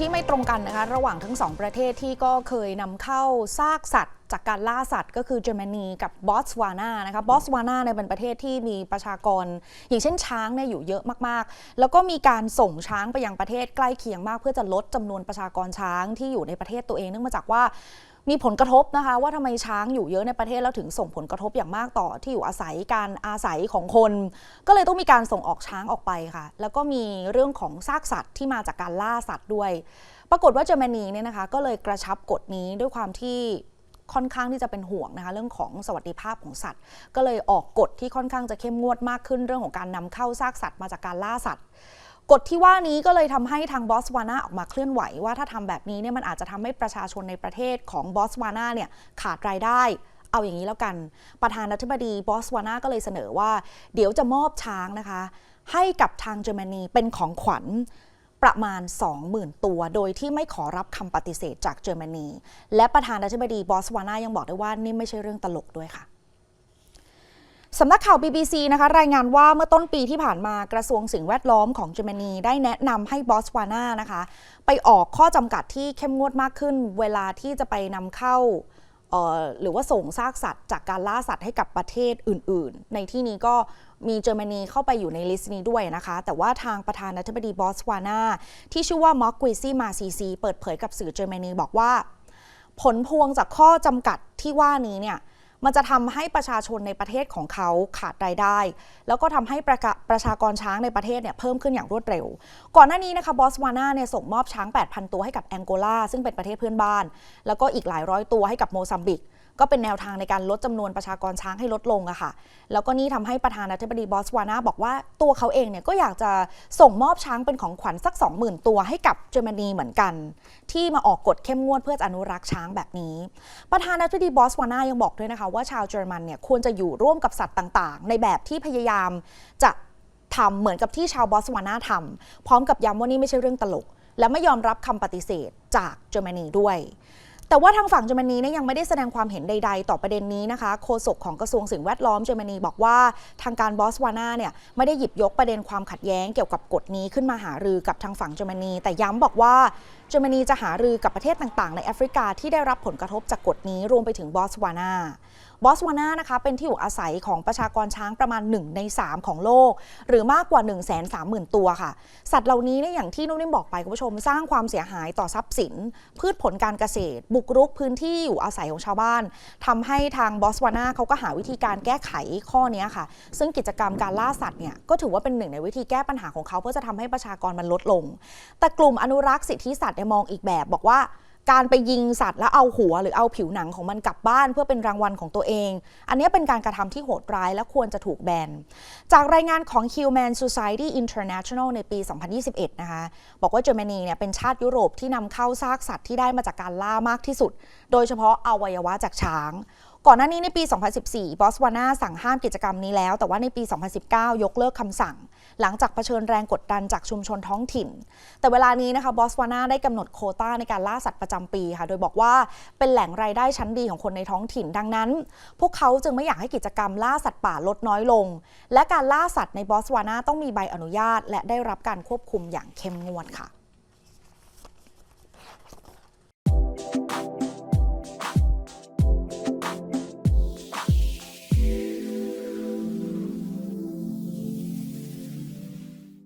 ที่ไม่ตรงกันนะคะ ระหว่างทั้งสองประเทศที่ก็เคยนำเข้าซากสัตว์ จากการล่าสัตว์ก็คือเยอรมนีกับบอตสวานานะคะบอตสวานาเนี่ยเป็นประเทศที่มีประชากร อย่างเช่นช้างเนี่ยอยู่เยอะมากๆ แล้วก็มีการส่งช้างไปยังประเทศใกล้เคียงมาก เพื่อจะลดจำนวนประชากรช้างที่อยู่ในประเทศตัวเองเนื่องมาจากว่ามีผลกระทบนะคะ ว่าทำไมช้างอยู่เยอะในประเทศแล้วถึงส่งผลกระทบอย่างมากต่อที่อยู่อาศัยการอาศัยของคน ก็เลยต้องมีการส่งออกช้างออกไปค่ะ แล้วก็มีเรื่องของซากสัตว์ที่มาจากการล่าสัตว์ด้วย ปรากฏว่าเยอรมนีเนี่ยนะคะ ก็เลยกระชับกฎนี้ด้วยความที่ ค่อนข้างที่จะเป็นห่วงนะคะเรื่องของสวัสดิภาพของสัตว์ ก็เลยออกกฎที่ค่อนข้างจะเข้มงวดมากขึ้นเรื่องของการนำเข้าซากสัตว์มาจากการล่าสัตว์กฎที่ว่านี้ก็เลยทำให้ทางบอสวานาออกมาเคลื่อนไหวว่าถ้าทำแบบนี้เนี่ยมันอาจจะทำให้ประชาชนในประเทศของบอสวานาเนี่ยขาดรายได้เอาอย่างนี้แล้วกัน ประธานาธิบดีบอสวานาก็เลยเสนอว่า เดี๋ยวจะมอบช้างนะคะ ให้กับทางเยอรมนีเป็นของขวัญ ประมาณ 20,000 ตัว โดยที่ไม่ขอรับคำปฏิเสธจากเยอรมนี และประธานาธิบดีบอสวานายังบอกได้ว่านี่ไม่ใช่เรื่องตลกด้วยค่ะสำนักข่าว BBC นะคะรายงานว่าเมื่อต้นปีที่ผ่านมากระทรวงสิ่งแวดล้อมของเยอรมนี ได้แนะนำให้บอสวานานะคะ ไปออกข้อจำกัดที่เข้มงวดมากขึ้น เวลาที่จะไปนำเข้า หรือว่าส่งซากสัตว์จากการล่าสัตว์ให้กับประเทศอื่น ๆ ในที่นี้ก็มีเยอรมนีเข้าไปอยู่ในลิสต์นี้ด้วยนะคะ แต่ว่าทางประธานาธิบดีบอสวานาที่ชื่อว่ามอกกวิซี่มาซีซีเปิดเผยกับสื่อเยอรมนีบอกว่า ผลพวงจากข้อจำกัดที่ว่านี้เนี่ย มันจะทำให้ประชาชนในประเทศของเขาขาดรายได้ แล้วก็ทำให้ประกะประชากรช้างในประเทศเนี่ยเพิ่มขึ้นอย่างรวดเร็ว ก่อนหน้านี้นะคะบอสวานาเนี่ยส่งมอบช้าง 8,000 ตัวให้กับแองโกลาซึ่งเป็นประเทศเพื่อนบ้าน แล้วก็อีกหลายร้อยตัวให้กับโมซัมบิก ก็เป็นแนวทางในการลดจำนวนประชากรช้างให้ลดลงอะค่ะ แล้วก็นี่ทำให้ประธานาธิบดีบอสวานาบอกว่าตัวเขาเองเนี่ยก็อยากจะส่งมอบช้างเป็นของขวัญสัก 20,000 ตัวให้กับเยอรมนีเหมือนกัน ที่มาออกกฎเข้มงวดเพื่อจะอนุรักษ์ช้างแบบนี้ ประธานาธิบดีบอสวานายังบอกด้วยนะคะว่าชาวเยอรมันเนี่ยควรจะอยู่ร่วมกับสัตว์ต่างๆ ในแบบที่พยายามจะทำเหมือนกับที่ชาวบอสวานาทำพร้อมกับย้ำว่านี่ไม่ใช่เรื่องตลก และไม่ยอมรับคำปฏิเสธจากเยอรมนีด้วย แต่ว่าทางฝั่งเยอรมนีเนี่ยยังไม่ได้แสดงความเห็นใด ๆ ต่อประเด็นนี้นะคะ โฆษกของกระทรวงสิ่งแวดล้อมเยอรมนีบอกว่าทางการบอสวานาเนี่ยไม่ได้หยิบยกประเด็นความขัดแย้งเกี่ยวกับกฎนี้ขึ้นมาหารือกับทางฝั่งเยอรมนี แต่ย้ำบอกว่าเยอรมนีจะหารือกับประเทศต่างๆ ในแอฟริกาที่ได้รับผลกระทบจากกฎนี้รวมไปถึงบอสวานา บอสวานานะคะเป็นที่อยู่อาศัยของประชากรช้างประมาณ 1 ใน 3 ของโลก หรือมากกว่า 1 3 0 0 0 0 ตัวค่ะ สัตว์เหล่านี้เนี่ยอย่างที่นุ่นนิ่มบอกไปคุณผู้ชมสร้างความเสียหายต่อทรัพย์สิน พืชผลการเกษตร บุกรุกพื้นที่อยู่อาศัยของชาวบ้านทำให้ทางบอสวานาเขาก็หาวิธีการแก้ไขข้อนี้ค่ะ ซึ่งกิจกรรมการล่าสัตว์เนี่ยก็ถือว่าเป็นหนึ่งในวิธีแก้ปัญหาของเขาเพื่อจะทำให้ประชากรมันลดลง แต่กลุ่มอนุรักษ์สิทธิสัตว์มองอีกแบบบอกว่า การไปยิงสัตว์แล้วเอาหัวหรือเอาผิวหนังของมันกลับบ้าน เพื่อเป็นรางวัลของตัวเอง อันนี้เป็นการกระทำที่โหดร้ายและควรจะถูกแบน จากรายงานของ Human Society International ในปี 2021 นะคะ บอกว่าเยอรมนีเนี่ยเป็นชาติยุโรปที่นำเข้าซากสัตว์ที่ได้มาจากการล่ามากที่สุด โดยเฉพาะอวัยวะจากช้าง ก่อนหน้านี้ในปี 2014 บอสวานาสั่งห้ามกิจกรรมนี้แล้ว แต่ว่าในปี 2019 ยกเลิกคำสั่ง หลังจากเผชิญแรงกดดันจากชุมชนท้องถิ่น แต่เวลานี้นะคะบอสวานาได้กำหนดโคต้าในการล่าสัตว์ประจำปีค่ะ โดยบอกว่าเป็นแหล่งรายได้ชั้นดีของคนในท้องถิ่น ดังนั้น พวกเขาจึงไม่อยากให้กิจกรรมล่าสัตว์ป่าลดน้อยลง และการล่าสัตว์ในบอสวานาต้องมีใบอนุญาต และได้รับการควบคุมอย่างเข้มงวดค่ะ